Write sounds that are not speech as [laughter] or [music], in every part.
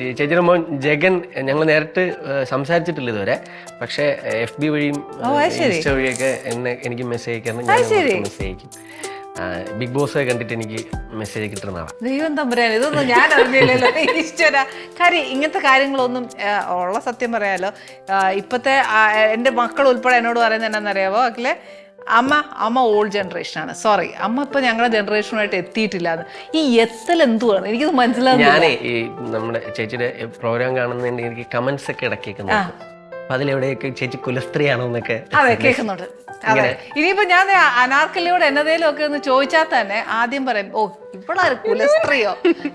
ഈ ചേച്ചിയുടെ മോൻ ജഗൻ ഞങ്ങൾ നേരിട്ട് സംസാരിച്ചിട്ടില്ല ഇതുവരെ. പക്ഷേ എഫ് ബി വഴിയും ഇൻസ്റ്റ വഴിയൊക്കെ എന്നെ എനിക്ക് മെസ്സേജ് അയക്കാറുണ്ട്. ഞാൻ മെസ്സേജ് അയക്കും. ബിഗ് ബോസ് കണ്ടിട്ട് എനിക്ക് മെസ്സേജ് കിട്ടുന്നതാണ് ദൈവം തമ്പുരാൻ ഇതൊന്നും ഞാൻ അറിഞ്ഞില്ലല്ലോ. ഈശ്വര. കാര്യം ഇങ്ങനത്തെ കാര്യങ്ങളൊന്നും ഉള്ള സത്യം പറയാലോ. ഇപ്പത്തെ എന്റെ എന്റെ മക്കൾ ഉൾപ്പെടെ എന്നോട് പറയുന്നത് എന്നാണെന്നറിയാവോ അഖിലെ? അമ്മ അമ്മ ഓൾഡ് ജനറേഷനാണ് സോറി അമ്മ ഇപ്പൊ ഞങ്ങളുടെ ജനറേഷനുമായിട്ട് എത്തിയിട്ടില്ല. ഈ എത്തൽ എന്തുവാണ്? എനിക്ക് മനസ്സിലാകും ഞാനേ ഈ നമ്മുടെ ചേച്ചിയുടെ പ്രോഗ്രാം കാണുന്നതിന്റെ എനിക്ക് കമന്റ്സ് ഒക്കെ അപ്പൊ അതിലെവിടെയൊക്കെ ചേച്ചി കുലസ്ത്രീയാണോ എന്നൊക്കെ അതെ കേൾക്കുന്നുണ്ട്. അതെ. ഇനിയിപ്പോ ഞാൻ അനാർക്കലിയോട് എന്നതേലും ഒക്കെ ഒന്ന് ചോദിച്ചാൽ തന്നെ ആദ്യം പറയും ഓ ഇവളാര് കുലസ്ത്രീയോ?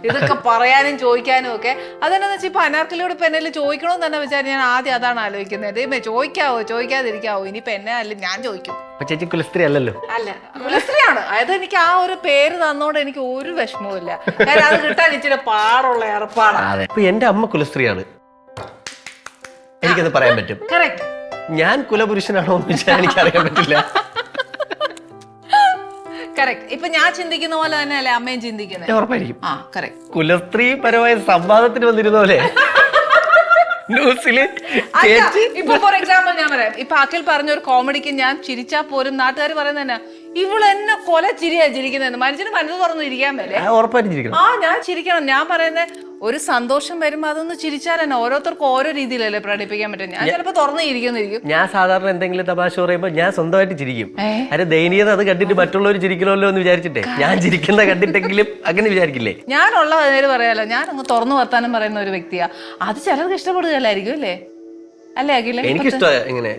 ഇതൊക്കെ പറയാനും ചോദിക്കാനും ഒക്കെ. അതെന്നു വെച്ചാൽ ഇപ്പൊ അനാർക്കലിയോട് ഇപ്പൊ എന്നെ ചോദിക്കണമെന്ന് തന്നെ വെച്ചാൽ ഞാൻ ആദ്യം അതാണ് ആലോചിക്കുന്നത്. ദൈവമേ ചോദിക്കാവോ ചോദിക്കാതിരിക്കാവോ? ഇനിയിപ്പൊ എന്നെ അല്ല ഞാൻ ചോദിക്കും. ചേച്ചി കുലസ്ത്രീ അല്ലല്ലോ. അല്ല കുലസ്ത്രീയാണ്. അതായത് എനിക്ക് ആ ഒരു പേര് തന്നോണ്ട് എനിക്ക് ഒരു വിഷമവും ഇല്ല കാരണം അത് കിട്ടാൻ ഇച്ചിരി പാടുള്ള ഏർപ്പാടാണ് എന്റെ അമ്മ കുലസ്ത്രീയാണ്. എനിക്കത് പറയാൻ പറ്റും. കറക്റ്റ് ഞാൻ കുലപുരുഷനാണോ എന്ന് വെച്ചാൽ എനിക്ക് അറിയാൻ പറ്റില്ല. കറക്റ്റ് ഇപ്പൊ ഞാൻ ചിന്തിക്കുന്ന പോലെ തന്നെയല്ലേ അമ്മയും ചിന്തിക്കുന്നത്? ഞാൻ ഉറപ്പായിരിക്കും. ആ കറക്റ്റ് കുലസ്ത്രീ പരമായ സംവാദത്തിന് വന്നിരുന്ന പോലെ. ന്യൂസിൽ ഇപ്പൊ ഫോർ എക്സാമ്പിൾ ഞാൻ പറയാം. ഇപ്പൊ അഖിൽ പറഞ്ഞ ഒരു കോമഡിക്ക് ഞാൻ ചിരിച്ചാ പോരും നാട്ടുകാർ പറയുന്നത് തന്നെ ഇവൾ എന്നെ കൊല ചിരിയാ ചിരിക്കുന്നത് മനുഷ്യന് മനസ്സ് തുറന്ന് ഇരിക്കാൻ മേലെ. ആ, ഞാൻ ചിരിക്കണം. ഞാൻ പറയുന്നത് ഒരു സന്തോഷം വരുമ്പോ അതൊന്ന് ചിരിച്ചാൽ തന്നെ ഓരോരുത്തർക്കും ഓരോ രീതിയിലല്ലേ പ്രകടിപ്പിക്കാൻ പറ്റും ഞാൻ ചിലപ്പോ തുറന്ന് ഇരിക്കുന്നിരിക്കും ഞാൻ സാധാരണ എന്തെങ്കിലും തമാശ പറയുമ്പോൾ ഞാൻ സ്വന്തമായിട്ട് ചിരിക്കും? അരെ ദയനീയത അത് കണ്ടിട്ട് മറ്റുള്ളവർ ചിരിക്കണമല്ലോ എന്ന് വിചാരിച്ചിട്ടേ. ഞാൻ ചിരിക്കുന്ന കണ്ടിട്ടെങ്കിലും അങ്ങനെ വിചാരിക്കില്ലേ? ഞാനുള്ള നേര് പറയാലോ. ഞാൻ അങ്ങ് തുറന്നു വർത്താനം പറയുന്ന ഒരു വ്യക്തിയാ. അത് ചിലർക്ക് ഇഷ്ടപ്പെടുകയല്ലായിരിക്കും അല്ലേ? അല്ലേ അഖിലെ? ഇങ്ങനെ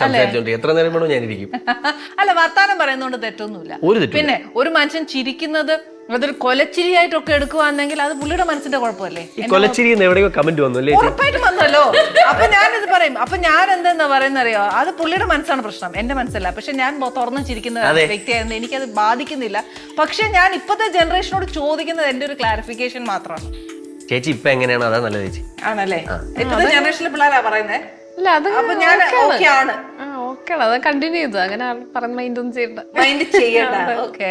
സംസാരിച്ചോണ്ട്. എത്ര നേരം വേണോ ഞാൻ ഇരിക്കും [laughs] അല്ല വർത്താനം പറയുന്നോണ്ട് തെറ്റൊന്നുമില്ല. ഒരു പിന്നെ ഒരു മനുഷ്യൻ ചിരിക്കുന്നത് അതൊരു കൊലച്ചിരിയായിട്ടൊക്കെ എടുക്കുവാണെങ്കിൽ അത് പുള്ളിയുടെ മനസ്സിന്റെ കുഴപ്പമല്ലേ? ഈ കൊലച്ചിരി എന്ന് എവിടെയോ കമന്റ് വന്നു അല്ലേ ചേച്ചി? ഉറപ്പായിട്ടും വന്നല്ലോ. അപ്പൊ ഞാനിത് പറയും. അപ്പൊ ഞാൻ എന്തെന്നാ പറയുന്നറിയോ? അത് പുള്ളിയുടെ മനസ്സാണ് പ്രശ്നം. എന്റെ മനസ്സല്ല. പക്ഷെ ഞാൻ തുറന്ന് ചിരിക്കുന്ന. വ്യക്തിയായിരുന്നു. എനിക്കത് ബാധിക്കുന്നില്ല. പക്ഷെ ഞാൻ ഇപ്പോഴത്തെ ജനറേഷനോട് ചോദിക്കുന്നത് എന്റെ ഒരു ക്ലാരിഫിക്കേഷൻ മാത്രമാണ്. ചേച്ചി ഇപ്പൊ എങ്ങനെയാണോ? അതാ നല്ലത് ചേച്ചി. ആണല്ലേ? ഇപ്പോഴത്തെ ജനറേഷനിലെ പിള്ളേരാ പറയുന്നത് അല്ല അത് അപ്പൊ ഞാൻ ഓക്കെ ആണ്. ആ ഓക്കെ അത് കണ്ടിന്യൂ ചെയ്തു. അങ്ങനെ പറഞ്ഞ മൈൻഡ് ഒന്നും ചെയ്യണ്ട. മൈൻഡ് ചെയ്യണ്ട. ഓക്കെ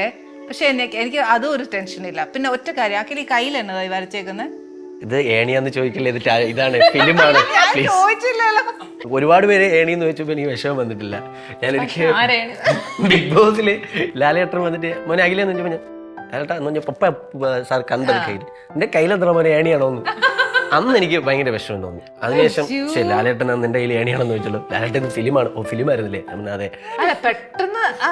പക്ഷെ എനിക്ക് എനിക്ക് അതും ഒരു ടെൻഷൻ ഇല്ല. പിന്നെ ഒറ്റ കാര്യം അഖിൽ ഈ കയ്യിൽ എന്നതായി വരച്ചേക്കുന്നത് ഇത് ഏണിയാന്ന് ചോദിക്കില്ല? ഇത് ഇതാണ് ഫിലിമാണ്. പ്ലീസ് ചോദിച്ചില്ലല്ലോ. ഒരുപാട് പേര് ഏണിയെന്ന് വെച്ചപ്പോ എനിക്ക് വിഷമം വന്നിട്ടില്ല. ഞാൻ എനിക്ക് ബിഗ് ബോസിൽ ലാലേട്ടൻ വന്നിട്ട് മോനെ അഖിലെന്ന് വെച്ചപ്പോ ഞാൻ ലാലേട്ടാ എന്ന് പറഞ്ഞ പപ്പ സാർ കണ്ടത് കയ്യിൽ എന്റെ കയ്യിലെത്ര മോനെ ഏണിയാണോ എന്ന് അന്ന് എനിക്ക് ഭയങ്കര വിഷമം തോന്നി. അതിനുശേഷം ശരി ലാലേട്ടൻ അന്ന് എന്റെ കയ്യിൽ ഏണിയാണെന്ന് ചോദിച്ചു ലാലേട്ടൻ ഫിലിമാണ്. ഓ ഫിലിം ആയിരുന്നില്ലേ അന്ന് അതെ. അല്ല പെട്ടെന്ന് ആ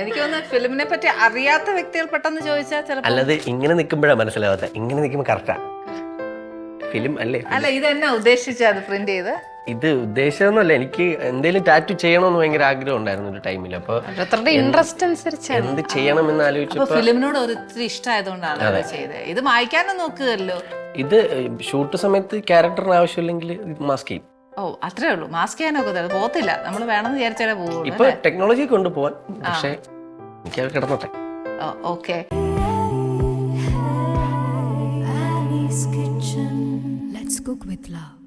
എനിക്ക് തോന്നുന്നു ഫിലിമിനെ പറ്റി അറിയാത്ത വ്യക്തികൾ പെട്ടെന്ന് ചോദിച്ചാൽ ചിലപ്പോൾ അല്ലാതെ ഇങ്ങനെ നിൽക്കുമ്പോഴാണ് മനസ്സിലാവാത്ത. ഇങ്ങനെ നിൽക്കുമ്പോൾ കറക്റ്റാ ഫിലിം അല്ലേ? അല്ല ഇത് എന്നാ ഉദ്ദേശിച്ചത് പ്രിന്റ് ചെയ്ത്? ഇത് ഉദ്ദേശമൊന്നുമല്ല എനിക്ക് എന്തെങ്കിലും ടാറ്റു ചെയ്യണമെന്ന് ഭയങ്കര ആഗ്രഹം ഉണ്ടായിരുന്നു ഒരു ടൈമിൽ അപ്പൊ ഇൻട്രസ്റ്റ് അനുസരിച്ചാണ്. എന്ത് ചെയ്യണം എന്ന് ആലോചിച്ചു ഫിലിമിനോട് ഒരു ഇഷ്ടമായതുകൊണ്ടാണ് ചെയ്തത്. ഇത് മായ്ക്കാനും നോക്കുകയല്ലോ. ഇത് ഷൂട്ട് സമയത്ത് ക്യാരക്ടറിന് ആവശ്യമില്ലെങ്കിൽ മാസ്ക് ചെയ്യും. ഓ അത്രേ ഉള്ളൂ. മാസ്ക് ചെയ്യാനൊക്കെ പോകത്തില്ല. പോത്തില്ല നമ്മൾ വേണമെന്ന് വിചാരിച്ചാലേ പോകും ഇപ്പൊ ടെക്നോളജി കൊണ്ടുപോവാൻ പക്ഷേ എനിക്ക് കിടന്നോട്ടെ. Okay. Kitchen. Let's cook with love.